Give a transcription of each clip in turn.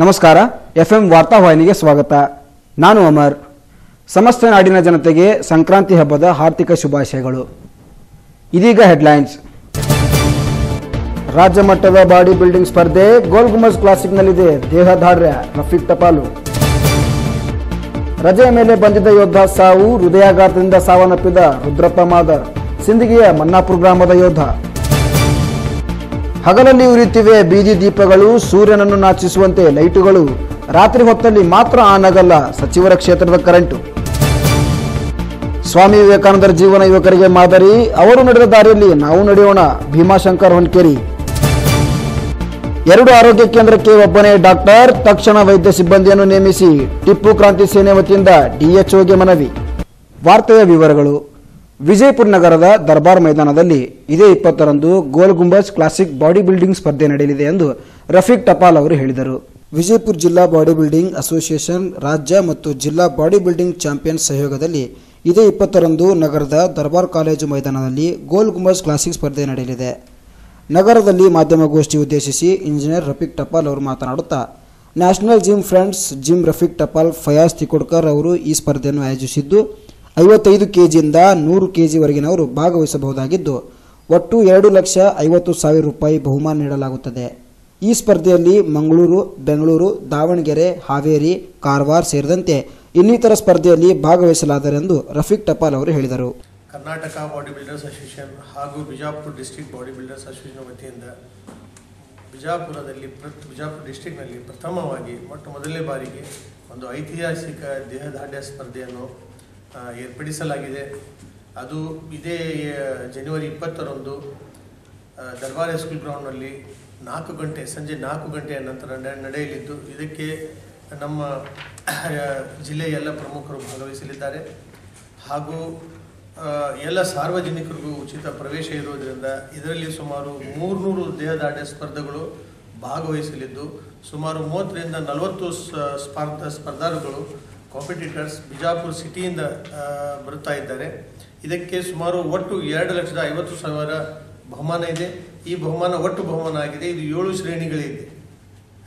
ನಮಸ್ಕಾರ F M ವಾರ್ತಾವಾಹಿನಿಗೆ ಸ್ವಾಗತ. ನಾನು ಅಮರ್. ಸಮಸ್ತ ನಾಡಿನ ಜನತೆಗೆ ಸಂಕ್ರಾಂತಿ ಹಬ್ಬದ ಹಾರ್ದಿಕ ಶುಭಾಶಯಗಳು. ಇದೀಗ ಹೆಡ್ಲೈನ್ಸ್. ರಾಜ್ಯ ಮಟ್ಟದ ಬಾಡಿ ಬಿಲ್ಡಿಂಗ್ ಸ್ಪರ್ಧೆ ಗೋಲ್ ಗುಮಜ್ ಕ್ಲಾಸಿಕ್ನಲ್ಲಿದೆ ದೇಹದಾರ್ಯ ರಫೀಕ್ ಟಪಾಲು. ರಜೆಯ ಮೇಲೆ ಬಂದಿದ್ದ ಯೋಧ ಸಾವು, ಹೃದಯಾಘಾತದಿಂದ ಸಾವನ್ನಪ್ಪಿದ ರುದ್ರಪ್ಪ ಮಾದರ್, ಸಿಂದಗಿಯ ಮನ್ನಾಪುರ ಗ್ರಾಮದ ಯೋಧ ಹಗಲಲ್ಲಿ ಉರಿಯುತ್ತಿವೆ ಬೀದಿ ದೀಪಗಳು, ಸೂರ್ಯನನ್ನು ನಾಚಿಸುವಂತೆ ಲೈಟುಗಳು. ರಾತ್ರಿ ಹೊತ್ತಲ್ಲಿ ಮಾತ್ರ ಆನ್ ಆಗಲ್ಲ ಸಚಿವರ ಕ್ಷೇತ್ರದ ಕರೆಂಟು. ಸ್ವಾಮಿ ವಿವೇಕಾನಂದರ ಜೀವನ ಯುವಕರಿಗೆ ಮಾದರಿ, ಅವರು ನಡೆದ ದಾರಿಯಲ್ಲಿ ನಾವು ನಡೆಯೋಣ, ಭೀಮಾಶಂಕರ್ ಹೊನ್ಕೇರಿ. ಎರಡು ಆರೋಗ್ಯ ಕೇಂದ್ರಕ್ಕೆ ಒಬ್ಬನೇ ಡಾಕ್ಟರ್, ತಕ್ಷಣ ವೈದ್ಯ ಸಿಬ್ಬಂದಿಯನ್ನು ನೇಮಿಸಿ, ಟಿಪ್ಪು ಕ್ರಾಂತಿ ಸೇನೆ ವತಿಯಿಂದ ಡಿಎಚ್ಒಗೆ ಮನವಿ. ವಾರ್ತೆಯ ವಿವರಗಳು. ವಿಜಯಪುರ ನಗರದ ದರ್ಬಾರ್ ಮೈದಾನದಲ್ಲಿ ಇದೇ ಇಪ್ಪತ್ತರಂದು Gol Gumbaz classic body building ಸ್ಪರ್ಧೆ ನಡೆಯಲಿದೆ ಎಂದು ರಫೀಕ್ ಟಪಾಲ್ ಅವರು ಹೇಳಿದರು. ವಿಜಯಪುರ ಜಿಲ್ಲಾ ಬಾಡಿ ಬಿಲ್ಡಿಂಗ್ ಅಸೋಸಿಯೇಷನ್ ರಾಜ್ಯ ಮತ್ತು ಜಿಲ್ಲಾ ಬಾಡಿ ಬಿಲ್ಡಿಂಗ್ ಚಾಂಪಿಯನ್ ಸಹಯೋಗದಲ್ಲಿ ಇದೇ ಇಪ್ಪತ್ತರಂದು ನಗರದ ದರ್ಬಾರ್ ಕಾಲೇಜು ಮೈದಾನದಲ್ಲಿ ಗೋಲ್ ಗುಂಬಜ್ ಕ್ಲಾಸಿಕ್ ಸ್ಪರ್ಧೆ ನಡೆಯಲಿದೆ. ನಗರದಲ್ಲಿ ಮಾಧ್ಯಮಗೋಷ್ಠಿ ಉದ್ದೇಶಿಸಿ ಇಂಜಿನಿಯರ್ ರಫೀಕ್ ಟಪಾಲ್ ಅವರು ಮಾತನಾಡುತ್ತಾ, national gym friends, gym Rafiq Tapal, Fayaz Tikodkar ಅವರು ಈ ಸ್ಪರ್ಧೆಯನ್ನು ಆಯೋಜಿಸಿದ್ದು ಐವತ್ತೈದು ಕೆ ಜಿಯಿಂದ ನೂರು ಕೆ ಜಿವರೆಗಿನವರು ಭಾಗವಹಿಸಬಹುದಾಗಿದ್ದು, ಒಟ್ಟು ಎರಡು ಲಕ್ಷ ಐವತ್ತು ಸಾವಿರ ರೂಪಾಯಿ ಬಹುಮಾನ ನೀಡಲಾಗುತ್ತದೆ. ಈ ಸ್ಪರ್ಧೆಯಲ್ಲಿ ಮಂಗಳೂರು, ಬೆಂಗಳೂರು, ದಾವಣಗೆರೆ, ಹಾವೇರಿ, ಕಾರವಾರ ಸೇರಿದಂತೆ ಇನ್ನಿತರ ಸ್ಪರ್ಧೆಯಲ್ಲಿ ಭಾಗವಹಿಸಲಾದರೆಂದು ರಫೀಕ್ ಟಪಾಲ್ ಅವರು ಹೇಳಿದರು. ಕರ್ನಾಟಕ ಬಾಡಿ ಬಿಲ್ಡರ್ಸ್ ಅಸೋಸಿಯೇಷನ್ ಹಾಗೂ Bijapur district body builders association ವತಿಯಿಂದ ಬಿಜಾಪುರದಲ್ಲಿ ಪ್ರ ಬಿಜಾಪುರ ಡಿಸ್ಟಿಕ್ನಲ್ಲಿ ಪ್ರಥಮವಾಗಿ ಮೊಟ್ಟ ಮೊದಲನೇ ಬಾರಿಗೆ ಒಂದು ಐತಿಹಾಸಿಕ ದೇಹದಾಢ್ಯ ಸ್ಪರ್ಧೆಯನ್ನು ಏರ್ಪಡಿಸಲಾಗಿದೆ. ಅದು ಇದೇ ಜನವರಿ ಇಪ್ಪತ್ತರಂದು ದರ್ಬಾರ್ ಸ್ಕೂಲ್ ಗ್ರೌಂಡ್ನಲ್ಲಿ ನಾಲ್ಕು ಗಂಟೆ, ಸಂಜೆ ನಾಲ್ಕು ಗಂಟೆಯ ನಂತರ ನಡೆ- ನಡೆಯಲಿದ್ದು, ಇದಕ್ಕೆ ನಮ್ಮ ಜಿಲ್ಲೆಯ ಎಲ್ಲ ಪ್ರಮುಖರು ಭಾಗವಹಿಸಲಿದ್ದಾರೆ. ಹಾಗೂ ಎಲ್ಲ ಸಾರ್ವಜನಿಕರಿಗೂ ಉಚಿತ ಪ್ರವೇಶ ಇರುವುದರಿಂದ ಇದರಲ್ಲಿ ಸುಮಾರು ಮೂರ್ನೂರು ದೇಹದಾಢ್ಯ ಸ್ಪರ್ಧೆಗಳು ಭಾಗವಹಿಸಲಿದ್ದು, ಸುಮಾರು ಮೂವತ್ತರಿಂದ ನಲವತ್ತು ಸ್ಪರ್ಧ ಸ್ಪರ್ಧಾಳುಗಳು ಕಾಂಪಿಟೇಟರ್ಸ್ ಬಿಜಾಪುರ ಸಿಟಿಯಿಂದ ಬರುತ್ತಾ ಇದ್ದಾರೆ. ಇದಕ್ಕೆ ಸುಮಾರು ಒಟ್ಟು ಎರಡು ಲಕ್ಷದ ಐವತ್ತು ಸಾವಿರ ಬಹುಮಾನ ಇದೆ. ಈ ಬಹುಮಾನ ಒಟ್ಟು ಬಹುಮಾನ ಆಗಿದೆ. ಇದು ಏಳು ಶ್ರೇಣಿಗಳಿದೆ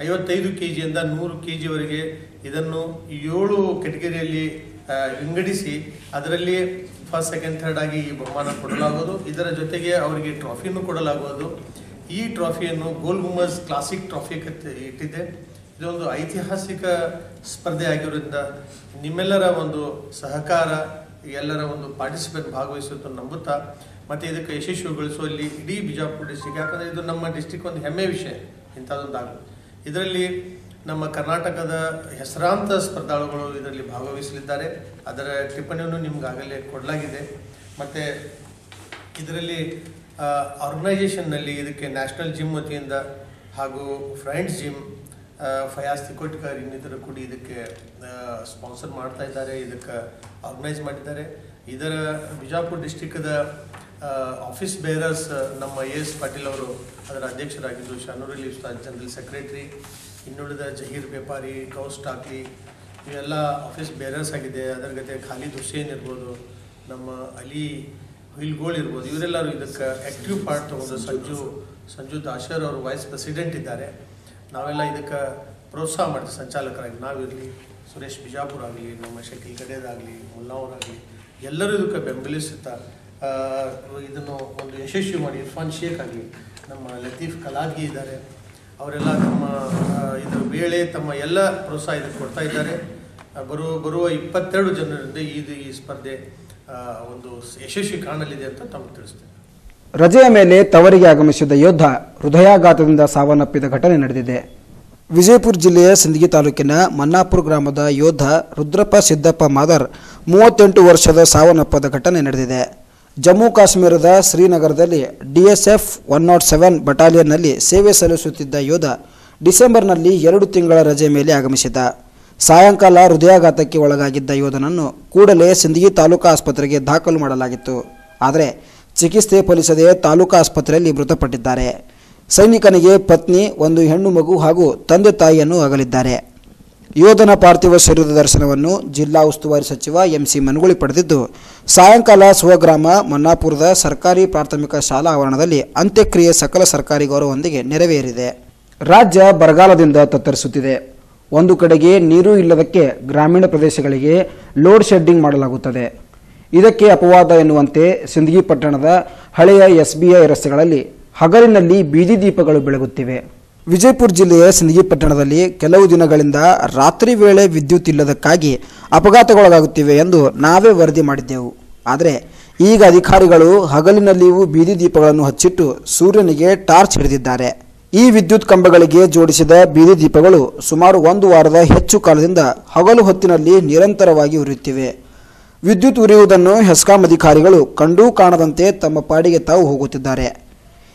ಐವತ್ತೈದು ಕೆ ಜಿಯಿಂದ ನೂರು ಕೆ ಜಿವರೆಗೆ ಇದನ್ನು ಏಳು ಕೆಟಗರಿಯಲ್ಲಿ ವಿಂಗಡಿಸಿ ಅದರಲ್ಲಿ ಫಸ್ಟ್, ಸೆಕೆಂಡ್, ಥರ್ಡ್ ಆಗಿ ಈ ಬಹುಮಾನ ಕೊಡಲಾಗುವುದು. ಇದರ ಜೊತೆಗೆ ಅವರಿಗೆ ಟ್ರಾಫಿಯನ್ನು ಕೊಡಲಾಗುವುದು. ಈ ಟ್ರಾಫಿಯನ್ನು ಗೋಲ್ ಗುಮ್ಮಸ್ ಕ್ಲಾಸಿಕ್ ಟ್ರಾಫಿ ಇಟ್ಟಿದೆ. ಇದೊಂದು ಐತಿಹಾಸಿಕ ಸ್ಪರ್ಧೆ ಆಗಿರೋದ್ರಿಂದ ನಿಮ್ಮೆಲ್ಲರ ಒಂದು ಸಹಕಾರ, ಎಲ್ಲರ ಒಂದು ಪಾರ್ಟಿಸಿಪೇಟ್ ಭಾಗವಹಿಸುತ್ತೆ ನಂಬುತ್ತಾ, ಮತ್ತು ಇದಕ್ಕೆ ಯಶಸ್ವಿಗೊಳಿಸುವಲ್ಲಿ ಇಡೀ ಬಿಜಾಪುರ ಡಿಸ್ಟಿಕ್ ಯಾಕಂದರೆ ಇದು ನಮ್ಮ ಡಿಸ್ಟಿಕ್ ಒಂದು ಹೆಮ್ಮೆ ವಿಷಯ, ಇಂಥದ್ದೊಂದಾಗಲು. ಇದರಲ್ಲಿ ನಮ್ಮ ಕರ್ನಾಟಕದ ಹೆಸರಾಂತ ಸ್ಪರ್ಧಾಳುಗಳು ಇದರಲ್ಲಿ ಭಾಗವಹಿಸಲಿದ್ದಾರೆ. ಅದರ ಟಿಪ್ಪಣಿಯನ್ನು ನಿಮ್ಗಾಗಲೇ ಕೊಡಲಾಗಿದೆ. ಮತ್ತು ಇದರಲ್ಲಿ ಆರ್ಗನೈಜೇಷನ್ನಲ್ಲಿ ಇದಕ್ಕೆ ನ್ಯಾಷನಲ್ ಜಿಮ್ ವತಿಯಿಂದ ಹಾಗೂ ಫ್ರೆಂಡ್ಸ್ ಜಿಮ್ ಫಯಾಸ್ ತಿಕೋಟ್ಕರ್ ಇನ್ನಿತರ ಕೂಡಿ ಇದಕ್ಕೆ ಸ್ಪಾನ್ಸರ್ ಮಾಡ್ತಾ ಇದ್ದಾರೆ ಇದಕ್ಕೆ ಆರ್ಗನೈಸ್ ಮಾಡಿದ್ದಾರೆ. ಇದರ ಬಿಜಾಪುರ ಡಿಸ್ಟಿಕ್ದ ಆಫೀಸ್ ಬೇರರ್ಸ್ ನಮ್ಮ ಎ ಎಸ್ ಪಾಟೀಲ್ ಅವರು ಅದರ ಅಧ್ಯಕ್ಷರಾಗಿದ್ದು ಶಾನೂರ್ ಅಲಿ ಉಸ್ತಾದ್ ಜನರಲ್ ಸೆಕ್ರೆಟರಿ ಇನ್ನುಳಿದ ಜಹೀರ್ ವ್ಯಾಪಾರಿ ಕೌಸ್ ಟಾಕ್ಲಿ ಇವೆಲ್ಲ ಆಫೀಸ್ ಬೇರರ್ಸ್ ಆಗಿದೆ. ಅದರ ಜೊತೆ ಖಾಲಿದ್ ಹುಸೇನ್ ಇರ್ಬೋದು ನಮ್ಮ ಅಲಿ ಹುಯಿಲ್ಗೋಳ್ ಇರ್ಬೋದು ಇವರೆಲ್ಲರೂ ಇದಕ್ಕೆ ಆ್ಯಕ್ಟಿವ್ ಪಾರ್ಟ್ ತೊಗೊಂಡು ಸಂಜು ಸಂಜು ದಾಶರ್ ಅವರು ವೈಸ್ ಪ್ರೆಸಿಡೆಂಟ್ ಇದ್ದಾರೆ. ನಾವೆಲ್ಲ ಇದಕ್ಕೆ ಪ್ರೋತ್ಸಾಹ ಮಾಡ್ತೀವಿ ಸಂಚಾಲಕರಾಗಿ ನಾವಿರಲಿ, ಸುರೇಶ್ ಬಿಜಾಪುರ ಆಗಲಿ, ನಮ್ಮ ಶಕೀಲ್ ಗಡೇದಾಗಲಿ ಮುಲ್ಲಾವರಾಗಲಿ, ಎಲ್ಲರೂ ಇದಕ್ಕೆ ಬೆಂಬಲಿಸುತ್ತಾ ಇದನ್ನು ಒಂದು ಯಶಸ್ವಿ ಮಾಡಿ, ಇರ್ಫಾನ್ ಶೇಖ್ ಆಗಲಿ, ನಮ್ಮ ಲತೀಫ್ ಕಲಾದ್ಗಿ ಇದ್ದಾರೆ. ಅವರೆಲ್ಲ ತಮ್ಮ ಇದ್ರ ವೇಳೆ ತಮ್ಮ ಎಲ್ಲ ಪ್ರೋತ್ಸಾಹ ಇದಕ್ಕೆ ಕೊಡ್ತಾ ಇದ್ದಾರೆ. ಬರುವ ಬರುವ ಇಪ್ಪತ್ತೆರಡು ಜನರಿಂದ ಇದು ಈ ಸ್ಪರ್ಧೆ ಒಂದು ಯಶಸ್ವಿ ಕಾಣಲಿದೆ ಅಂತ ತಮಗೆ ತಿಳಿಸ್ತೇನೆ. ರಜೆಯ ಮೇಲೆ ತವರಿಗೆ ಆಗಮಿಸಿದ ಯೋಧ ಹೃದಯಾಘಾತದಿಂದ ಸಾವನ್ನಪ್ಪಿದ ಘಟನೆ ನಡೆದಿದೆ. ವಿಜಯಪುರ ಜಿಲ್ಲೆಯ ಸಿಂದಗಿ ತಾಲೂಕಿನ ಮನ್ನಾಪುರ ಗ್ರಾಮದ ಯೋಧ ರುದ್ರಪ್ಪ ಸಿದ್ದಪ್ಪ ಮಾದರ್ ಮೂವತ್ತೆಂಟು ವರ್ಷದ ಸಾವನ್ನಪ್ಪದ ಘಟನೆ ನಡೆದಿದೆ. ಜಮ್ಮು ಕಾಶ್ಮೀರದ ಶ್ರೀನಗರದಲ್ಲಿ ಡಿಎಸ್ಎಫ್ ಒನ್ ನಾಟ್ ಸೆವೆನ್ ಬಟಾಲಿಯನ್ನಲ್ಲಿ ಸೇವೆ ಸಲ್ಲಿಸುತ್ತಿದ್ದ ಯೋಧ ಡಿಸೆಂಬರ್ನಲ್ಲಿ ಎರಡು ತಿಂಗಳ ರಜೆ ಮೇಲೆ ಆಗಮಿಸಿದ್ದ. ಸಾಯಂಕಾಲ ಹೃದಯಾಘಾತಕ್ಕೆ ಒಳಗಾಗಿದ್ದ ಯೋಧನನ್ನು ಕೂಡಲೇ ಸಿಂದಗಿ ತಾಲೂಕಾ ಆಸ್ಪತ್ರೆಗೆ ದಾಖಲು ಮಾಡಲಾಗಿತ್ತು. ಆದರೆ ಚಿಕಿತ್ಸೆ ಫಲಿಸದೆ ತಾಲೂಕಾ ಆಸ್ಪತ್ರೆಯಲ್ಲಿ ಮೃತಪಟ್ಟಿದ್ದಾರೆ. ಸೈನಿಕನಿಗೆ ಪತ್ನಿ, ಒಂದು ಹೆಣ್ಣು ಮಗು ಹಾಗೂ ತಂದೆ ತಾಯಿಯನ್ನು ಅಗಲಿದ್ದಾರೆ. ಯೋಧನ ಪಾರ್ಥಿವ ಶರೀರದ ದರ್ಶನವನ್ನು ಜಿಲ್ಲಾ ಉಸ್ತುವಾರಿ ಸಚಿವ ಎಂಸಿ ಮನಗುಳಿ ಪಡೆದಿದ್ದು, ಸಾಯಂಕಾಲ ಸ್ವಗ್ರಾಮ ಮನ್ನಾಪುರದ ಸರ್ಕಾರಿ ಪ್ರಾಥಮಿಕ ಶಾಲಾ ಆವರಣದಲ್ಲಿ ಅಂತ್ಯಕ್ರಿಯೆ ಸಕಲ ಸರ್ಕಾರಿ ಗೌರವದೊಂದಿಗೆ ನೆರವೇರಿದೆ. ರಾಜ್ಯ ಬರಗಾಲದಿಂದ ತತ್ತರಿಸುತ್ತಿದೆ. ಒಂದು ಕಡೆಗೆ ನೀರು ಇಲ್ಲದಕ್ಕೆ ಗ್ರಾಮೀಣ ಪ್ರದೇಶಗಳಿಗೆ ಲೋಡ್ ಶೆಡ್ಡಿಂಗ್ ಮಾಡಲಾಗುತ್ತದೆ. ಇದಕ್ಕೆ ಅಪವಾದ ಎನ್ನುವಂತೆ ಸಿಂದಗಿ ಪಟ್ಟಣದ ಹಳೆಯ ಎಸ್ಬಿಐ ರಸ್ತೆಗಳಲ್ಲಿ ಹಗಲಿನಲ್ಲಿ ಬೀದಿ ದೀಪಗಳು ಬೆಳಗುತ್ತಿವೆ. ವಿಜಯಪುರ ಜಿಲ್ಲೆಯ ಸಿಂದಗಿ ಪಟ್ಟಣದಲ್ಲಿ ಕೆಲವು ದಿನಗಳಿಂದ ರಾತ್ರಿ ವೇಳೆ ವಿದ್ಯುತ್ ಇಲ್ಲದಕ್ಕಾಗಿ ಅಪಘಾತಗೊಳಗಾಗುತ್ತಿವೆ ಎಂದು ನಾವೇ ವರದಿ ಮಾಡಿದ್ದೆವು. ಆದರೆ ಈಗ ಅಧಿಕಾರಿಗಳು ಹಗಲಿನಲ್ಲಿಯೂ ಬೀದಿ ದೀಪಗಳನ್ನು ಹಚ್ಚಿಟ್ಟು ಸೂರ್ಯನಿಗೆ ಟಾರ್ಚ್ ಹಿಡಿದಿದ್ದಾರೆ. ಈ ವಿದ್ಯುತ್ ಕಂಬಗಳಿಗೆ ಜೋಡಿಸಿದ ಬೀದಿ ದೀಪಗಳು ಸುಮಾರು ಒಂದು ವಾರದ ಹೆಚ್ಚು ಕಾಲದಿಂದ ಹಗಲು ಹೊತ್ತಿನಲ್ಲಿ ನಿರಂತರವಾಗಿ ಉರಿಯುತ್ತಿವೆ. ವಿದ್ಯುತ್ ಉರಿಯುವುದನ್ನು ಹೆಸ್ಕಾಂ ಅಧಿಕಾರಿಗಳು ಕಂಡೂ ಕಾಣದಂತೆ ತಮ್ಮ ಪಾಡಿಗೆ ತಾವು ಹೋಗುತ್ತಿದ್ದಾರೆ.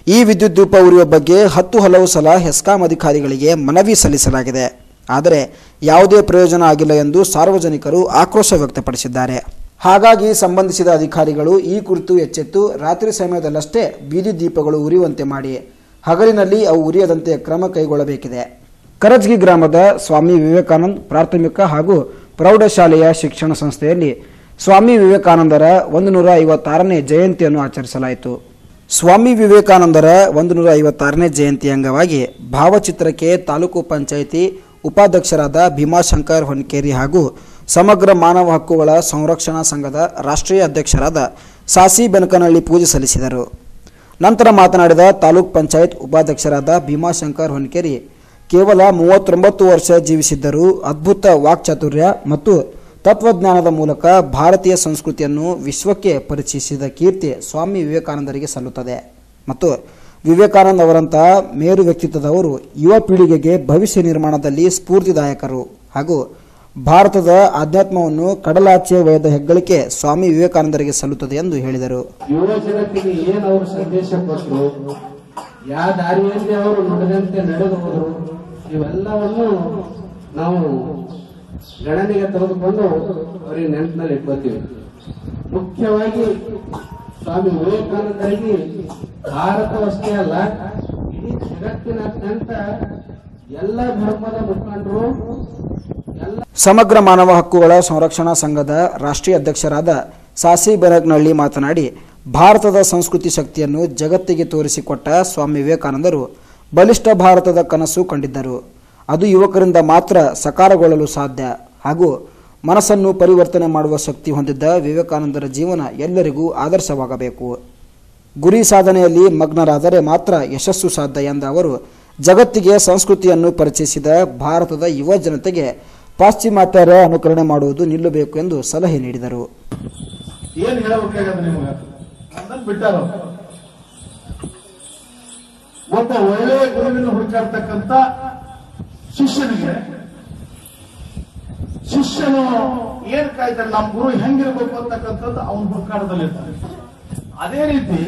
ಈ ವಿದ್ಯುತ್ ದೀಪ ಉರಿಯುವ ಬಗ್ಗೆ ಹತ್ತು ಹಲವು ಸಲ ಹೆಸ್ಕಾಂ ಅಧಿಕಾರಿಗಳಿಗೆ ಮನವಿ ಸಲ್ಲಿಸಲಾಗಿದೆ. ಆದರೆ ಯಾವುದೇ ಪ್ರಯೋಜನ ಆಗಿಲ್ಲ ಎಂದು ಸಾರ್ವಜನಿಕರು ಆಕ್ರೋಶ ವ್ಯಕ್ತಪಡಿಸಿದ್ದಾರೆ. ಹಾಗಾಗಿ ಸಂಬಂಧಿಸಿದ ಅಧಿಕಾರಿಗಳು ಈ ಕುರಿತು ಎಚ್ಚೆತ್ತು ರಾತ್ರಿ ಸಮಯದಲ್ಲಷ್ಟೇ ಬೀದಿ ದೀಪಗಳು ಉರಿಯುವಂತೆ ಮಾಡಿ ಹಗಲಿನಲ್ಲಿ ಅವು ಉರಿಯದಂತೆ ಕ್ರಮ ಕೈಗೊಳ್ಳಬೇಕಿದೆ. ಕರಜ್ಗಿ ಗ್ರಾಮದ ಸ್ವಾಮಿ ವಿವೇಕಾನಂದ್ ಪ್ರಾಥಮಿಕ ಹಾಗೂ ಪ್ರೌಢಶಾಲೆಯ ಶಿಕ್ಷಣ ಸಂಸ್ಥೆಯಲ್ಲಿ ಸ್ವಾಮಿ ವಿವೇಕಾನಂದರ ಒಂದು ನೂರ ಐವತ್ತಾರನೇ ಜಯಂತಿಯನ್ನು ಆಚರಿಸಲಾಯಿತು. ಸ್ವಾಮಿ ವಿವೇಕಾನಂದರ ಒಂದು ನೂರ ಐವತ್ತಾರನೇ ಜಯಂತಿ ಅಂಗವಾಗಿ ಭಾವಚಿತ್ರಕ್ಕೆ ತಾಲೂಕು ಪಂಚಾಯಿತಿ ಉಪಾಧ್ಯಕ್ಷರಾದ ಭೀಮಾಶಂಕರ್ ಹೊನ್ಕೇರಿ ಹಾಗೂ ಸಮಗ್ರ ಮಾನವ ಹಕ್ಕುಗಳ ಸಂರಕ್ಷಣಾ ಸಂಘದ ರಾಷ್ಟ್ರೀಯ ಅಧ್ಯಕ್ಷರಾದ ಸಾಸಿ ಬೆನಕನಹಳ್ಳಿ ಪೂಜೆ ಸಲ್ಲಿಸಿದರು. ನಂತರ ಮಾತನಾಡಿದ ತಾಲೂಕ್ ಪಂಚಾಯತ್ ಉಪಾಧ್ಯಕ್ಷರಾದ ಭೀಮಾಶಂಕರ್ ಹೊನ್ಕೇರಿ, ಕೇವಲ ಮೂವತ್ತೊಂಬತ್ತು ವರ್ಷ ಜೀವಿಸಿದ್ದರೂ ಅದ್ಭುತ ವಾಕ್ಚಾತುರ್ಯ ಮತ್ತು ತತ್ವಜ್ಞಾನದ ಮೂಲಕ ಭಾರತೀಯ ಸಂಸ್ಕೃತಿಯನ್ನು ವಿಶ್ವಕ್ಕೆ ಪರಿಚಯಿಸಿದ ಕೀರ್ತಿ ಸ್ವಾಮಿ ವಿವೇಕಾನಂದರಿಗೆ ಸಲ್ಲುತ್ತದೆ. ಮತ್ತು ವಿವೇಕಾನಂದ ಅವರಂತಹ ಮೇರು ವ್ಯಕ್ತಿತ್ವದವರು ಯುವ ಪೀಳಿಗೆಗೆ ಭವಿಷ್ಯ ನಿರ್ಮಾಣದಲ್ಲಿ ಸ್ಫೂರ್ತಿದಾಯಕರು ಹಾಗೂ ಭಾರತದ ಆಧ್ಯಾತ್ಮವನ್ನು ಕಡಲಾಚೆ ವಯದ ಹೆಗ್ಗಳಿಕೆ ಸ್ವಾಮಿ ವಿವೇಕಾನಂದರಿಗೆ ಸಲ್ಲುತ್ತದೆ ಎಂದು ಹೇಳಿದರು. ಯುವ ಜಗತ್ತಿಗೆ ಏನು ಅವರು ಸಂದೇಶ ಕೊಟ್ಟರು ಯಾವ ದಾರಿಯಲ್ಲಿ ಅವರು ನಡೆದಂತೆ ನಡೆದು ಇವೆಲ್ಲವನ್ನು ನಾವು ಗಣನೆಗೆ ತೆಗೆದುಕೊಂಡು ಅವರಿಗೆ ನೆನಪಿನಲ್ಲಿ ಇಟ್ಕೋತೀವಿ ಮುಖ್ಯವಾಗಿ ಸ್ವಾಮಿ ವಿವೇಕಾನಂದರಿಗೆ ಭಾರತವಷ್ಟೇ ಅಲ್ಲ, ಇಡೀ ಜಗತ್ತಿನಾದ್ಯಂತ ಎಲ್ಲ ಧರ್ಮದ ಮುಖಂಡರು ಸಮಗ್ರ ಮಾನವ ಹಕ್ಕುಗಳ ಸಂರಕ್ಷಣಾ ಸಂಘದ ರಾಷ್ಟ್ರೀಯ ಅಧ್ಯಕ್ಷರಾದ ಸಾಸಿ ಬೆರಗ್ನಹಳ್ಳಿ ಮಾತನಾಡಿ, ಭಾರತದ ಸಂಸ್ಕೃತಿ ಶಕ್ತಿಯನ್ನು ಜಗತ್ತಿಗೆ ತೋರಿಸಿಕೊಟ್ಟ ಸ್ವಾಮಿ ವಿವೇಕಾನಂದರು ಬಲಿಷ್ಠ ಭಾರತದ ಕನಸು ಕಂಡಿದ್ದರು. ಅದು ಯುವಕರಿಂದ ಮಾತ್ರ ಸಕಾರಗೊಳ್ಳಲು ಸಾಧ್ಯ. ಹಾಗೂ ಮನಸ್ಸನ್ನು ಪರಿವರ್ತನೆ ಮಾಡುವ ಶಕ್ತಿ ಹೊಂದಿದ್ದ ವಿವೇಕಾನಂದರ ಜೀವನ ಎಲ್ಲರಿಗೂ ಆದರ್ಶವಾಗಬೇಕು. ಗುರಿ ಸಾಧನೆಯಲ್ಲಿ ಮಗ್ನರಾದರೆ ಮಾತ್ರ ಯಶಸ್ಸು ಸಾಧ್ಯ ಎಂದ ಅವರು, ಜಗತ್ತಿಗೆ ಸಂಸ್ಕೃತಿಯನ್ನು ಪರಿಚಯಿಸಿದ ಭಾರತದ ಯುವ ಜನತೆಗೆ ಪಾಶ್ಚಿಮಾತ್ಯರ ಅನುಕರಣೆ ಮಾಡುವುದು ನಿಲ್ಲಬೇಕು ಎಂದು ಸಲಹೆ ನೀಡಿದರು. ಒಬ್ಬ ಒಳ್ಳೆಯ ಗುರುವಿನ ಹುಡುಕಾಡ್ತಕ್ಕಂತ ಶಿಷ್ಯನಿಗೆ, ಶಿಷ್ಯನು, ಏನ್ ಕಾಯ್ತಾನೆ ನಮ್ಮ ಗುರು ಹೆಂಗಿರ್ಬೇಕು ಅಂತಕ್ಕಂಥದ್ದು ಅವನ ಹುಡುಕಾಟದಲ್ಲಿರ್ತಾನೆ. ಅದೇ ರೀತಿ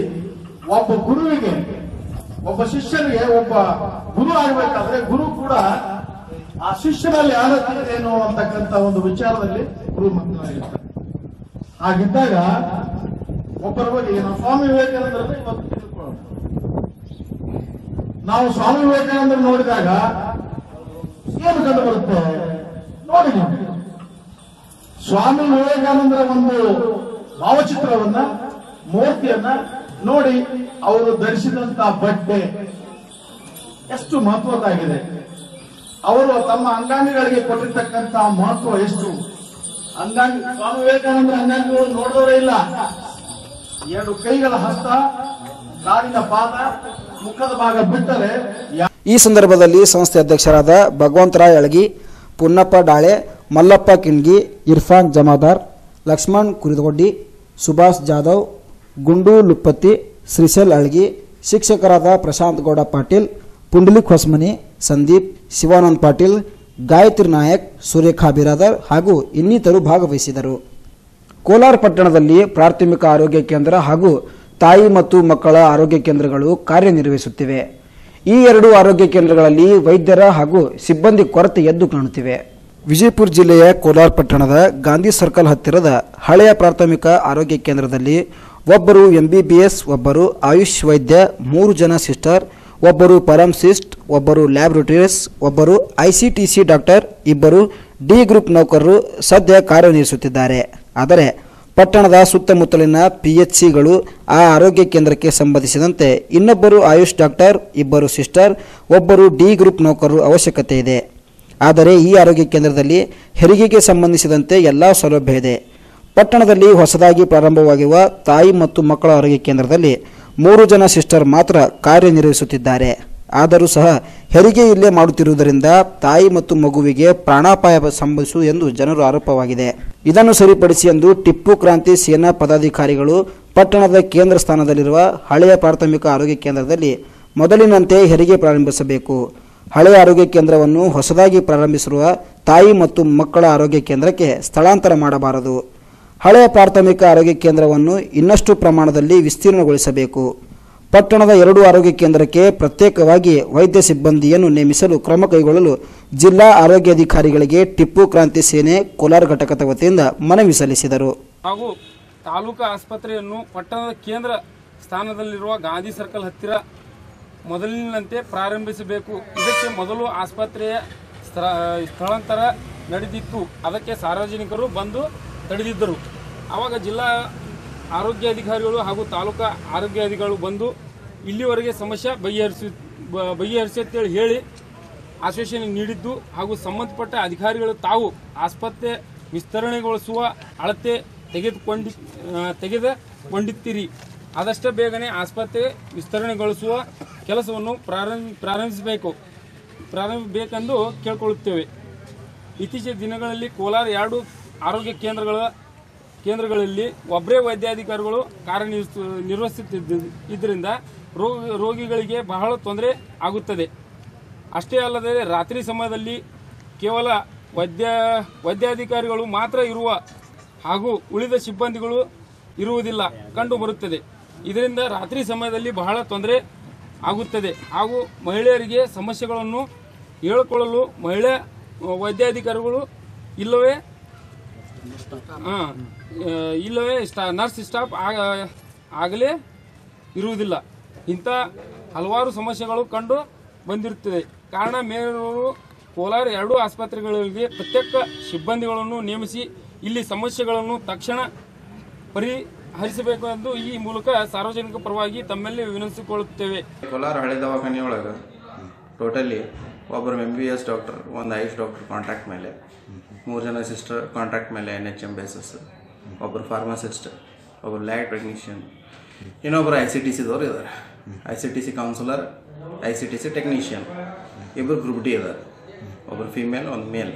ಒಬ್ಬ ಗುರುವಿಗೆ, ಒಬ್ಬ ಶಿಷ್ಯನಿಗೆ ಒಬ್ಬ ಗುರು ಆಗ್ಬೇಕಾದ್ರೆ ಗುರು ಕೂಡ ಆ ಶಿಷ್ಯನಲ್ಲಿ ಏನು ಅಂತಕ್ಕಂಥ ಒಂದು ವಿಚಾರದಲ್ಲಿ ಗುರು ಮಗ್ನರಾಗಿರ್ತಾನೆ ಹಾಗಿದ್ದಾಗ ಒಬ್ಬರ ಬಗ್ಗೆ ನಾವು ಸ್ವಾಮಿ ವಿವೇಕಾನಂದರನ್ನ ಇವತ್ತು ತಿಳ್ಕೊಳ್ಳೋಣ. ನಾವು ಸ್ವಾಮಿ ವಿವೇಕಾನಂದರು ನೋಡಿದಾಗ ಏನು ಕಂಡು ಬರುತ್ತೆ? ನೋಡಿ ಸ್ವಾಮಿ ವಿವೇಕಾನಂದರ ಒಂದು ಭಾವಚಿತ್ರವನ್ನ, ಮೂರ್ತಿಯನ್ನ ನೋಡಿ ಅವರು ಧರಿಸಿದಂತ ಬಟ್ಟೆ ಎಷ್ಟು ಮಹತ್ವದ್ದಾಗಿದೆ. ಅವರು ತಮ್ಮ ಅಂಗಾಂಗಗಳಿಗೆ ಕೊಟ್ಟಿರ್ತಕ್ಕಂತ ಮಹತ್ವ ಎಷ್ಟು? ಅಂಗಾಂಗ, ಸ್ವಾಮಿ ವಿವೇಕಾನಂದರ ಅಂಗಾಂಗಗಳು ನೋಡಿದವರೇ ಇಲ್ಲ. ಎರಡು ಕೈಗಳ ಹಸ್ತ, ಕಾಲಿನ ಪಾದ, ಮುಖದ ಭಾಗ ಬಿಟ್ಟರೆ ಈ ಸಂದರ್ಭದಲ್ಲಿ ಸಂಸ್ಥೆ ಅಧ್ಯಕ್ಷರಾದ ಭಗವಂತರಾಯ್ ಅಳಗಿ, ಪುನ್ನಪ್ಪ ಡಾಳೆ, ಮಲ್ಲಪ್ಪ ಕಿಣ್ಗಿ, ಇರ್ಫಾನ್ ಜಮಾದಾರ್, ಲಕ್ಷ್ಮಣ್ ಕುರಿದೊಡ್ಡಿ, ಸುಭಾಷ್ ಜಾಧವ್, ಗುಂಡು ಲುಪ್ಪತ್ತಿ, ಶ್ರೀಶೈಲ್ ಅಳಗಿ, ಶಿಕ್ಷಕರಾದ ಪ್ರಶಾಂತ್ ಗೌಡ ಪಾಟೀಲ್, ಪುಂಡಲಿಕ್ ಹೊಸ್ಮನಿ, ಸಂದೀಪ್, ಶಿವಾನಂದ್ ಪಾಟೀಲ್, ಗಾಯತ್ರಿ ನಾಯಕ್, ಸುರೇಖಾ ಬಿರಾದರ್ ಹಾಗೂ ಇನ್ನಿತರು ಭಾಗವಹಿಸಿದರು. ಕೋಲಾರ ಪಟ್ಟಣದಲ್ಲಿ ಪ್ರಾಥಮಿಕ ಆರೋಗ್ಯ ಕೇಂದ್ರ ಹಾಗೂ ತಾಯಿ ಮತ್ತು ಮಕ್ಕಳ ಆರೋಗ್ಯ ಕೇಂದ್ರಗಳು ಕಾರ್ಯನಿರ್ವಹಿಸುತ್ತಿವೆ. ಈ ಎರಡು ಆರೋಗ್ಯ ಕೇಂದ್ರಗಳಲ್ಲಿ ವೈದ್ಯರ ಹಾಗೂ ಸಿಬ್ಬಂದಿ ಕೊರತೆ ಎದ್ದು ಕಾಣುತ್ತಿವೆ. ವಿಜಯಪುರ ಜಿಲ್ಲೆಯ ಕೋಲಾರ ಪಟ್ಟಣದ ಗಾಂಧಿ ಸರ್ಕಲ್ ಹತ್ತಿರದ ಹಳೆಯ ಪ್ರಾಥಮಿಕ ಆರೋಗ್ಯ ಕೇಂದ್ರದಲ್ಲಿ ಒಬ್ಬರು ಎಂಬಿಬಿಎಸ್ ಒಬ್ಬರು ಆಯುಷ್ ವೈದ್ಯ, ಮೂರು ಜನ ಸಿಸ್ಟರ್, ಒಬ್ಬರು ಪರಮ್ಸಿಸ್ಟ್ ಒಬ್ಬರು ಲ್ಯಾಬ್ರೋಟರಿಸ್, ಒಬ್ಬರು ಐಸಿಟಿಸಿ ಡಾಕ್ಟರ್, ಇಬ್ಬರು ಡಿ ಗ್ರೂಪ್ ನೌಕರರು ಸದ್ಯ ಕಾರ್ಯನಿರ್ವಹಿಸುತ್ತಿದ್ದಾರೆ. ಆದರೆ ಪಟ್ಟಣದ ಸುತ್ತಮುತ್ತಲಿನ ಪಿಎಚ್ಸಿಗಳು ಆ ಆರೋಗ್ಯ ಕೇಂದ್ರಕ್ಕೆ ಸಂಬಂಧಿಸಿದಂತೆ ಇನ್ನೊಬ್ಬರು ಆಯುಷ್ ಡಾಕ್ಟರ್, ಇಬ್ಬರು ಸಿಸ್ಟರ್, ಒಬ್ಬರು ಡಿ ಗ್ರೂಪ್ ನೌಕರರು ಅವಶ್ಯಕತೆ ಇದೆ. ಆದರೆ ಈ ಆರೋಗ್ಯ ಕೇಂದ್ರದಲ್ಲಿ ಹೆರಿಗೆಗೆ ಸಂಬಂಧಿಸಿದಂತೆ ಎಲ್ಲ ಸೌಲಭ್ಯ ಇದೆ. ಪಟ್ಟಣದಲ್ಲಿ ಹೊಸದಾಗಿ ಪ್ರಾರಂಭವಾಗಿರುವ ತಾಯಿ ಮತ್ತು ಮಕ್ಕಳ ಆರೋಗ್ಯ ಕೇಂದ್ರದಲ್ಲಿ ಮೂರು ಜನ ಸಿಸ್ಟರ್ ಮಾತ್ರ ಕಾರ್ಯನಿರ್ವಹಿಸುತ್ತಿದ್ದಾರೆ. ಆದರೂ ಸಹ ಹೆರಿಗೆ ಇಲ್ಲೇ ಮಾಡುತ್ತಿರುವುದರಿಂದ ತಾಯಿ ಮತ್ತು ಮಗುವಿಗೆ ಪ್ರಾಣಾಪಾಯ ಸಂಭವಿಸು ಎಂದು ಜನರು ಆರೋಪವಾಗಿದೆ. ಇದನ್ನು ಸರಿಪಡಿಸಿ ಎಂದು ಟಿಪ್ಪು ಕ್ರಾಂತಿ ಸೇನಾ ಪದಾಧಿಕಾರಿಗಳು ಪಟ್ಟಣದ ಕೇಂದ್ರ ಸ್ಥಾನದಲ್ಲಿರುವ ಹಳೆಯ ಪ್ರಾಥಮಿಕ ಆರೋಗ್ಯ ಕೇಂದ್ರದಲ್ಲಿ ಮೊದಲಿನಂತೆ ಹೆರಿಗೆ ಪ್ರಾರಂಭಿಸಬೇಕು. ಹಳೆಯ ಆರೋಗ್ಯ ಕೇಂದ್ರವನ್ನು ಹೊಸದಾಗಿ ಪ್ರಾರಂಭಿಸಿರುವ ತಾಯಿ ಮತ್ತು ಮಕ್ಕಳ ಆರೋಗ್ಯ ಕೇಂದ್ರಕ್ಕೆ ಸ್ಥಳಾಂತರ ಮಾಡಬಾರದು. ಹಳೆಯ ಪ್ರಾಥಮಿಕ ಆರೋಗ್ಯ ಕೇಂದ್ರವನ್ನು ಇನ್ನಷ್ಟು ಪ್ರಮಾಣದಲ್ಲಿ ವಿಸ್ತೀರ್ಣಗೊಳಿಸಬೇಕು. ಪಟ್ಟಣದ ಎರಡು ಆರೋಗ್ಯ ಕೇಂದ್ರಕ್ಕೆ ಪ್ರತ್ಯೇಕವಾಗಿ ವೈದ್ಯ ಸಿಬ್ಬಂದಿಯನ್ನು ನೇಮಿಸಲು ಕ್ರಮ ಕೈಗೊಳ್ಳಲು ಜಿಲ್ಲಾ ಆರೋಗ್ಯಾಧಿಕಾರಿಗಳಿಗೆ ಟಿಪ್ಪು ಕ್ರಾಂತಿ ಸೇನೆ ಕೋಲಾರ ಘಟಕದ ವತಿಯಿಂದ ಮನವಿ ಸಲ್ಲಿಸಿದರು. ಹಾಗೂ ತಾಲೂಕು ಆಸ್ಪತ್ರೆಯನ್ನು ಪಟ್ಟಣದ ಕೇಂದ್ರ ಸ್ಥಾನದಲ್ಲಿರುವ ಗಾಂಧಿ ಸರ್ಕಲ್ ಹತ್ತಿರ ಮೊದಲಿನಂತೆ ಪ್ರಾರಂಭಿಸಬೇಕು. ಇದಕ್ಕೆ ಮೊದಲು ಆಸ್ಪತ್ರೆಯ ಸ್ಥಳ- ಸ್ಥಳಾಂತರ ನಡೆದಿತ್ತು. ಅದಕ್ಕೆ ಸಾರ್ವಜನಿಕರು ಬಂದು ತಡೆದಿದ್ದರು. ಆವಾಗ ಜಿಲ್ಲಾ ಆರೋಗ್ಯಾಧಿಕಾರಿಗಳು ಹಾಗೂ ತಾಲೂಕಾ ಆರೋಗ್ಯಾಧಿಕಾರಿಗಳು ಬಂದು ಇಲ್ಲಿವರೆಗೆ ಸಮಸ್ಯೆ ಬಗೆಹರಿಸಿ ಬಗೆಹರಿಸಿ ಅಂತೇಳಿ ಹೇಳಿ ಆಶ್ವಾಸನೆ ನೀಡಿದ್ದು ಹಾಗೂ ಸಂಬಂಧಪಟ್ಟ ಅಧಿಕಾರಿಗಳು ತಾವು ಆಸ್ಪತ್ರೆ ವಿಸ್ತರಣೆಗೊಳಿಸುವ ಅಳತೆ ತೆಗೆದುಕೊಂಡಿ ತೆಗೆದುಕೊಂಡಿತ್ತೀರಿ ಆದಷ್ಟು ಬೇಗನೆ ಆಸ್ಪತ್ರೆ ವಿಸ್ತರಣೆಗೊಳಿಸುವ ಕೆಲಸವನ್ನು ಪ್ರಾರಂಭ, ಪ್ರಾರಂಭಿಸಬೇಕು. ಪ್ರಾರಂಭಿಸಬೇಕೆಂದು ಕೇಳಿಕೊಳ್ಳುತ್ತೇವೆ. ಇತ್ತೀಚಿನ ದಿನಗಳಲ್ಲಿ ಕೋಲಾರ ಎರಡು ಆರೋಗ್ಯ ಕೇಂದ್ರಗಳ ಕೇಂದ್ರಗಳಲ್ಲಿ ಒಬ್ಬರೇ ವೈದ್ಯಾಧಿಕಾರಿಗಳು ಕಾರ್ಯನಿರ್ವಹಿಸ, ನಿರ್ವಹಿಸುತ್ತಿದ್ದ, ಇದರಿಂದ ರೋಗ ರೋಗಿಗಳಿಗೆ ಬಹಳ ತೊಂದರೆ ಆಗುತ್ತದೆ. ಅಷ್ಟೇ ಅಲ್ಲದೆ ರಾತ್ರಿ ಸಮಯದಲ್ಲಿ ಕೇವಲ ವೈದ್ಯ, ವೈದ್ಯಾಧಿಕಾರಿಗಳು ಮಾತ್ರ ಇರುವ ಹಾಗೂ ಉಳಿದ ಸಿಬ್ಬಂದಿಗಳು ಇರುವುದಿಲ್ಲ ಕಂಡು ಬರುತ್ತದೆ. ಇದರಿಂದ ರಾತ್ರಿ ಸಮಯದಲ್ಲಿ ಬಹಳ ತೊಂದರೆ ಆಗುತ್ತದೆ ಹಾಗೂ ಮಹಿಳೆಯರಿಗೆ ಸಮಸ್ಯೆಗಳನ್ನು ಹೇಳಿಕೊಳ್ಳಲು ಮಹಿಳಾ, ವೈದ್ಯಾಧಿಕಾರಿಗಳು ಇಲ್ಲವೇ ಆ, ಇಲ್ಲವೇ ಸ್ಟಾ ನರ್ಸ್ ಸ್ಟಾಫ್ ಆಗ- ಆಗಲೇ ಇರುವುದಿಲ್ಲ. ಇಂಥ ಹಲವಾರು ಸಮಸ್ಯೆಗಳು ಕಂಡು ಬಂದಿರುತ್ತದೆ. ಕಾರಣ ಮೇಲೂರು ಕೋಲಾರ ಎರಡೂ ಆಸ್ಪತ್ರೆಗಳಿಗೆ ಪ್ರತ್ಯೇಕ ಸಿಬ್ಬಂದಿಗಳನ್ನು ನೇಮಿಸಿ ಇಲ್ಲಿ ಸಮಸ್ಯೆಗಳನ್ನು ತಕ್ಷಣ ಪರಿಹರಿಸಬೇಕು ಎಂದು ಈ ಮೂಲಕ ಸಾರ್ವಜನಿಕ ಪರವಾಗಿ ತಮ್ಮಲ್ಲಿ ವಿನಂತಿಸಿಕೊಳ್ಳುತ್ತೇವೆ. ಕೋಲಾರ ಹಳೆ ದವಾಖಾನೆಯೊಳಗೆ ಟೋಟಲಿ ಒಬ್ಬರು ಎಂ ಬಿ ಎಸ್ ಡಾಕ್ಟರ್ ಒಂದು ಐಸ್ ಡಾಕ್ಟರ್ ಕಾಂಟ್ಯಾಕ್ಟ್ ಮೇಲೆ. ಮೂರು ಜನ ಸಿಸ್ಟರ್ ಕಾಂಟ್ರಾಕ್ಟ್ ಮೇಲೆ ಎನ್ ಎಚ್ ಎಂ ಬೇಸಸ್ ಒಬ್ಬರು ಫಾರ್ಮಸಿಸ್ಟ್ ಒಬ್ಬರು ಲ್ಯಾಬ್ ಟೆಕ್ನಿಷಿಯನ್ ಇನ್ನೊಬ್ಬರು ಐ ಸಿ ಟಿ ಸಿದವರು ಇದ್ದಾರೆ I C T C counsellor I C T C technician ಇಬ್ಬರು ಗ್ರೂಪ್ ಡಿ ಇದ್ದಾರೆ ಒಬ್ಬರು ಫೀಮೇಲ್ ಒಂದು ಮೇಲ್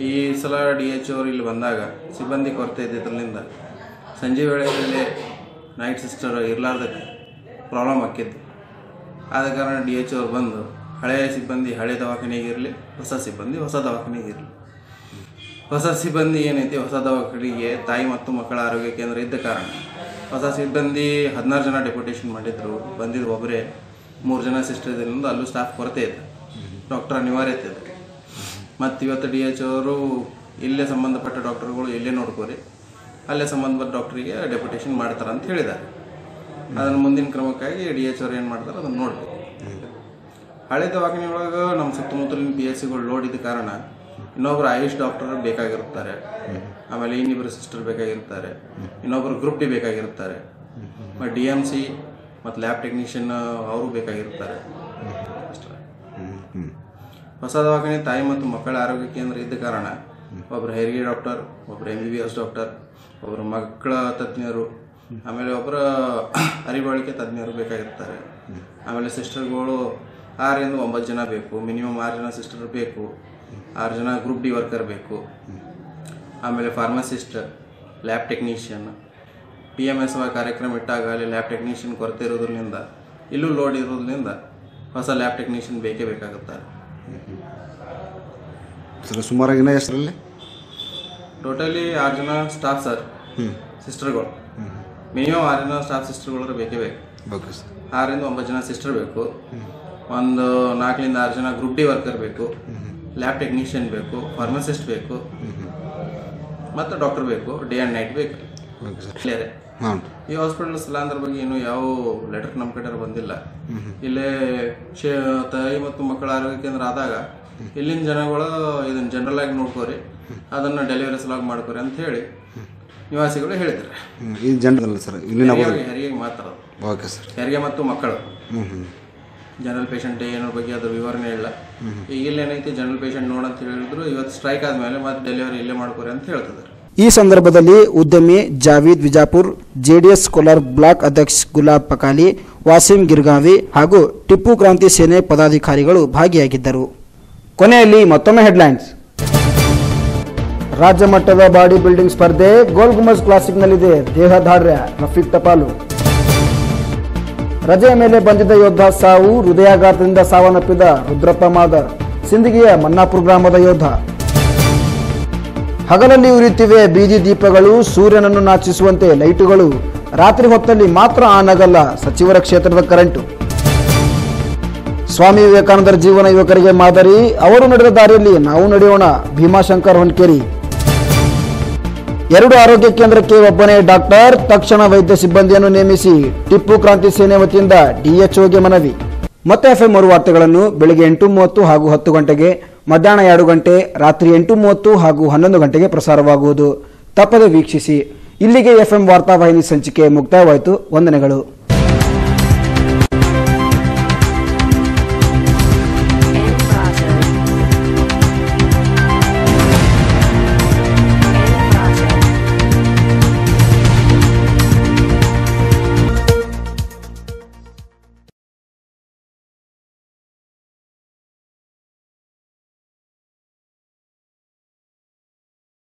ಈ ಸಲ ಡಿ ಎಚ್ ಅವರು ಇಲ್ಲಿ ಬಂದಾಗ ಸಿಬ್ಬಂದಿ ಕೊರತೆ ಇದ್ದಿದ್ದರಿಂದ ಸಂಜೆ ವೇಳೆಯಲ್ಲಿ ನೈಟ್ ಸಿಸ್ಟರ್ ಇರಲಾರ್ದಕ್ಕೆ ಪ್ರಾಬ್ಲಮ್ ಆಕ್ಕಿದ್ದು ಆದ ಕಾರಣ ಡಿ ಎಚ್ ಅವ್ರು ಬಂದು ಹಳೆಯ ಸಿಬ್ಬಂದಿ ಹಳೆ ದವಾಖಾನೆಗೆ ಇರಲಿ, ಹೊಸ ಸಿಬ್ಬಂದಿ ಹೊಸ ದವಾಖಾನೆಗೆ ಇರಲಿ. ಹೊಸ ಸಿಬ್ಬಂದಿ ಏನೈತಿ, ಹೊಸ ದವಾಖಾನೆಗೆ ತಾಯಿ ಮತ್ತು ಮಕ್ಕಳ ಆರೋಗ್ಯ ಕೇಂದ್ರ ಇದ್ದ ಕಾರಣ. ಹೊಸ ಸಿಬ್ಬಂದಿ ಹದಿನಾರು ಜನ ಡೆಪ್ಯುಟೇಷನ್ ಮಾಡಿದ್ರು ಬಂದಿದ್ದು ಒಬ್ಬರೇ ಮೂರು ಜನ ಸಿಸ್ಟರ್ ಇದರಿಂದ ಅಲ್ಲೂ ಸ್ಟಾಫ್ ಕೊರತೆ ಇದೆ ಡಾಕ್ಟರ್ ಅನಿವಾರ್ಯತೆ ಇದೆ ಮತ್ತು ಇವತ್ತು ಡಿ ಎಚ್ ಅವರು ಇಲ್ಲೇ ಸಂಬಂಧಪಟ್ಟ ಡಾಕ್ಟರ್ಗಳು ಇಲ್ಲೇ ನೋಡ್ಕೋರಿ, ಅಲ್ಲೇ ಸಂಬಂಧಪಟ್ಟ ಡಾಕ್ಟ್ರಿಗೆ ಡೆಪ್ಯುಟೇಷನ್ ಮಾಡ್ತಾರೆ ಅಂತ ಹೇಳಿದ್ದಾರೆ. ಅದನ್ನು ಮುಂದಿನ ಕ್ರಮಕ್ಕಾಗಿ ಡಿ ಎಚ್ ಅವ್ರು ಏನು ಮಾಡ್ತಾರೆ ಅದನ್ನು ನೋಡಬೇಕು. ಹಳೆ ದವಾಖಾನೆ ಒಳಗೆ ನಮ್ಮ ಸುತ್ತಮುತ್ತಲಿನ ಪಿ ಎಸ್ ಸಿಗಳು ಲೋಡ್ ಇದ್ದ ಕಾರಣ ಇನ್ನೊಬ್ರು ಆಯುಷ್ ಡಾಕ್ಟರ್ ಬೇಕಾಗಿರುತ್ತಾರೆ. ಆಮೇಲೆ ಇನ್ನಿಬ್ಬರು ಸಿಸ್ಟರ್ ಬೇಕಾಗಿರ್ತಾರೆ ಇನ್ನೊಬ್ರು ಗ್ರೂಪ್ ಡಿ ಬೇಕಾಗಿರ್ತಾರೆ ಮತ್ತು ಡಿ ಎಂ ಸಿ ಮತ್ತು ಲ್ಯಾಬ್ ಟೆಕ್ನಿಷಿಯನ್ ಅವರು ಬೇಕಾಗಿರ್ತಾರೆ ಹೊಸ ದವಾಖಾನೆ ತಾಯಿ ಮತ್ತು ಮಕ್ಕಳ ಆರೋಗ್ಯ ಕೇಂದ್ರ ಇದ್ದ ಕಾರಣ ಒಬ್ಬರು ಹೆರಿಗೆ ಡಾಕ್ಟರ್ ಒಬ್ಬರು M B B S doctor ಒಬ್ಬರು ಮಕ್ಕಳ ತಜ್ಞರು, ಆಮೇಲೆ ಒಬ್ಬರ ಅರಿವಳಿಕೆ ತಜ್ಞರು ಬೇಕಾಗಿರ್ತಾರೆ ಆಮೇಲೆ ಸಿಸ್ಟರ್ಗಳು ಆರರಿಂದ ಒಂಬತ್ತು ಜನ ಬೇಕು. ಮಿನಿಮಮ್ ಆರು ಜನ ಸಿಸ್ಟರ್ ಬೇಕು. ಆರು ಜನ ಗ್ರೂಪ್ ಡಿ ವರ್ಕರ್ ಬೇಕು. ಆಮೇಲೆ pharmacist lab technician P M S Y ಕಾರ್ಯಕ್ರಮ ಇಟ್ಟಾಗ ಅಲ್ಲಿ ಲ್ಯಾಬ್ ಟೆಕ್ನಿಷಿಯನ್ ಕೊರತೆ ಇರೋದ್ರಿಂದ ಇಲ್ಲೂ ಲೋಡ್ ಇರೋದ್ರಿಂದ ಹೊಸ ಲ್ಯಾಬ್ ಟೆಕ್ನಿಷಿಯನ್ ಬೇಕೇ ಬೇಕಾಗುತ್ತೆ. ಸರ್ ಸುಮಾರಾಗಿ ಹೆಸರಲ್ಲಿ ಟೋಟಲಿ ಆರು ಜನ ಸ್ಟಾಫ್ ಸರ್ ಸಿಸ್ಟರ್ಗಳು ಮಿನಿಮಮ್ ಆರು ಜನ ಸ್ಟಾಫ್ ಸಿಸ್ಟರ್ಗಳು ಬೇಕೇ ಬೇಕು. ಆರರಿಂದ ಒಂಬತ್ತು ಜನ ಸಿಸ್ಟರ್ ಬೇಕು. ಒಂದು ನಾಲ್ಕರಿಂದ ಆರು ಜನ ಗ್ರೂಪ್ ಡಿ ವರ್ಕರ್ ಬೇಕು. ಲ್ಯಾಬ್ ಟೆಕ್ನಿಷಿಯನ್ ಬೇಕು ಫಾರ್ಮಸಿಸ್ಟ್ ಬೇಕು ಮತ್ತು ಡಾಕ್ಟರ್ ಬೇಕು ಡೇ ಆ್ಯಂಡ್ ನೈಟ್ ಬೇಕು. ಕ್ಲಿಯರೇ ಈ ಹಾಸ್ಪಿಟಲ್ ಸ್ಥಳಾಂತರ ಬಗ್ಗೆ ಇನ್ನೂ ಯಾವ ಲೆಟರ್ ನಮ್ಮ ಕಡೆ ಬಂದಿಲ್ಲ. ಇಲ್ಲೇ ಶೇ ತಾಯಿ ಮತ್ತು ಮಕ್ಕಳ ಆರೋಗ್ಯ ಕೇಂದ್ರ ಆದಾಗ ಇಲ್ಲಿನ ಜನಗಳು ಇದನ್ನ ಜನರಲ್ ಆಗಿ ನೋಡ್ಕೋರಿ ಅದನ್ನ ಡೆಲಿವರಿ ಸಲಾಗಿ ಮಾಡ್ಕೋರಿ ಅಂತ ಹೇಳಿ ನಿವಾಸಿಗಳು ಹೇಳಿದ್ದಾರೆ ಹ್ಮ್. ಈ ಸರ್ ಇಲ್ಲಿನ ಹೆರಿಗೆ ಮಾತ್ರ ಅದು. ಓಕೆ ಸರ್ ಹೆರಿಗೆ ಮತ್ತು ಮಕ್ಕಳು. ಜನರಲ್ ಪೇಷಂಟ್ ಏನೋ ಬಗ್ಗೆ ಅದ್ರ ವಿವರಣೆ ಇಲ್ಲ. ಈಗ ಇಲ್ಲಿ ಏನೈತಿ ಜನರಲ್ ಪೇಷಂಟ್ ನೋಡಂತ ಹೇಳಿದ್ರು ಇವತ್ತು ಸ್ಟ್ರೈಕ್ ಆದಮೇಲೆ ಮತ್ತೆ ಡೆಲಿವರಿ ಇಲ್ಲೇ ಮಾಡ್ಕೊರಿ ಅಂತ ಹೇಳ್ತಿದ್ದಾರೆ ಈ ಸಂದರ್ಭದಲ್ಲಿ ಉದ್ಯಮಿ Javeed Vijapur J D S Kolar block ಅಧ್ಯಕ್ಷ ಗುಲಾಬ್ ಪಕಾಲಿ ವಾಸಿಂ ಗಿರ್ಗಾವಿ ಹಾಗೂ ಟಿಪ್ಪು ಕ್ರಾಂತಿ ಸೇನೆ ಪದಾಧಿಕಾರಿಗಳು ಭಾಗಿಯಾಗಿದ್ದರು. ಕೊನೆಯಲ್ಲಿ ಮತ್ತೊಮ್ಮೆ ಹೆಡ್ಲೈನ್ಸ್ ರಾಜ್ಯ ಮಟ್ಟದ ಬಾಡಿ ಬಿಲ್ಡಿಂಗ್ ಸ್ಪರ್ಧೆ ಗೋಲ್ಗುಮಜ್ ಕ್ಲಾಸಿಕ್ನಲ್ಲಿದೆ ದೇಹದಾಢ್ಯ ರಫೀಕ್ ಟಪಾಲು. ರಜೆಯ ಮೇಲೆ ಬಂದಿದ್ದ ಯೋಧ ಸಾವು, ಹೃದಯಾಘಾತದಿಂದ ಸಾವನ್ನಪ್ಪಿದ ರುದ್ರಪ್ಪ ಮಾದರ್, ಸಿಂದಗಿಯ ಮನ್ನಾಪುರ ಗ್ರಾಮದ ಯೋಧ. ಹಗಲಲ್ಲಿ ಉರಿಯುತ್ತಿವೆ ಬೀದಿ ದೀಪಗಳು, ಸೂರ್ಯನನ್ನು ನಾಚಿಸುವಂತೆ ಲೈಟುಗಳು. ರಾತ್ರಿ ಹೊತ್ತಲ್ಲಿ ಮಾತ್ರ ಆನಗಲ್ಲ ಸಚಿವರ ಕ್ಷೇತ್ರದ ಕರೆಂಟು. ಸ್ವಾಮಿ ವಿವೇಕಾನಂದರ ಜೀವನ ಯುವಕರಿಗೆ ಮಾದರಿ, ಅವರು ನಡೆದ ದಾರಿಯಲ್ಲಿ ನಾವು ನಡೆಯೋಣ, ಭೀಮಾಶಂಕರ್ ಹೊನ್ಕೇರಿ. ಎರಡು ಆರೋಗ್ಯ ಕೇಂದ್ರಕ್ಕೆ ಒಬ್ಬನೇ ಡಾಕ್ಟರ್, ತಕ್ಷಣ ವೈದ್ಯ ಸಿಬ್ಬಂದಿಯನ್ನು ನೇಮಿಸಿ ಟಿಪ್ಪು ಕ್ರಾಂತಿ ಸೇನೆ ವತಿಯಿಂದ ಡಿಎಚ್ಒಗೆ ಮನವಿ. ಮತ್ತೆ ಎಫ್ಎಂ ಮೂರು ವಾರ್ತೆಗಳನ್ನು ಬೆಳಗ್ಗೆ ಎಂಟು ಮೂವತ್ತು ಹಾಗೂ ಹತ್ತು ಗಂಟೆಗೆ, ಮಧ್ಯಾಹ್ನ ಎರಡು ಗಂಟೆ, ರಾತ್ರಿ ಎಂಟು ಮೂವತ್ತು ಹಾಗೂ ಹನ್ನೊಂದು ಗಂಟೆಗೆ ಪ್ರಸಾರವಾಗುವುದು. ತಪ್ಪದೆ ವೀಕ್ಷಿಸಿ. ಇಲ್ಲಿಗೆ ಎಫ್ಎಂ ವಾರ್ತಾವಾಹಿನಿ ಸಂಚಿಕೆ ಮುಕ್ತಾಯವಾಯಿತು. ವಂದನೆಗಳು.